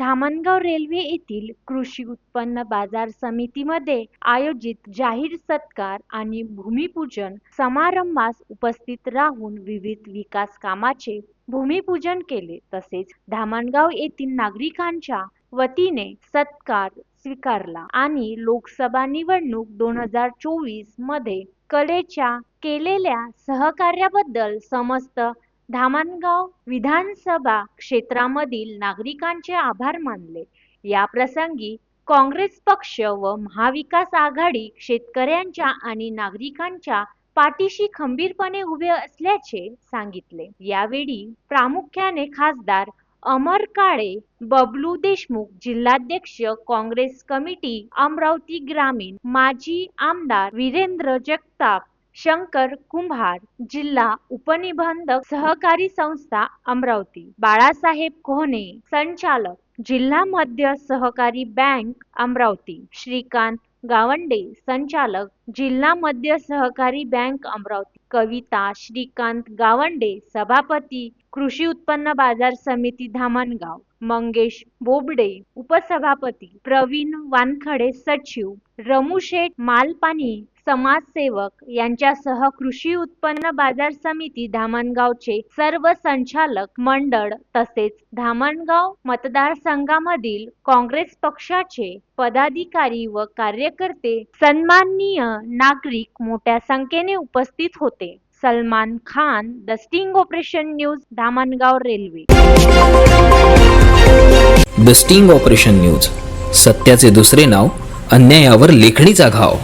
Dhamangaon railway येथील कृषी उत्पन्न बाजार समितीमध्ये आयोजित जाहीर सत्कार आणि भूमिपूजन समारंभास उपस्थित राहून विविध विकास कामाचे भूमिपूजन केले. तसेच धामणगाव येथील नागरिकांच्या वतीने सत्कार स्वीकारला आणि लोकसभा निवडणूक दोन हजार चोवीसमध्ये कलेच्या केलेल्या सहकार्याबद्दल समस्त धामणगाव विधानसभा क्षेत्रामधील नागरिकांचे आभार मानले. या प्रसंगी काँग्रेस पक्ष व महाविकास आघाडी शेतकऱ्यांच्या आणि नागरिकांच्या पाठीशी खंबीरपणे उभे असल्याचे सांगितले. यावेळी प्रामुख्याने खासदार अमर काळे बबलू देशमुख जिल्हाध्यक्ष काँग्रेस कमिटी अमरावती ग्रामीण माजी आमदार वीरेंद्र जगताप शंकर कुंभार जिल्हा उपनिबंधक सहकारी संस्था अमरावती. बाळासाहेब कोहने संचालक जिल्हा मध्य सहकारी बँक अमरावती. श्रीकांत गावंडे संचालक जिल्हा मध्य सहकारी बँक अमरावती. कविता श्रीकांत गावंडे सभापती कृषी उत्पन्न बाजार समिती धामणगाव. मंगेश बोबडे उपसभापती. प्रवीण वानखडे सचिव. रमुशेठ मालपानी समाजसेवक यांच्यासह कृषी उत्पन्न बाजार समिती धामणगावचे सर्व संचालक मंडळ तसेच धामणगाव मतदारसंघामधील काँग्रेस पक्षाचे पदाधिकारी व कार्यकर्ते सन्माननीय नागरिक मोठ्या संख्येने उपस्थित होते. Salman Khan the sting operation news Dhamangaon railway. The sting operation news सत्याचे दुसरे नाव अन्यायावर लेखणीचा घाव.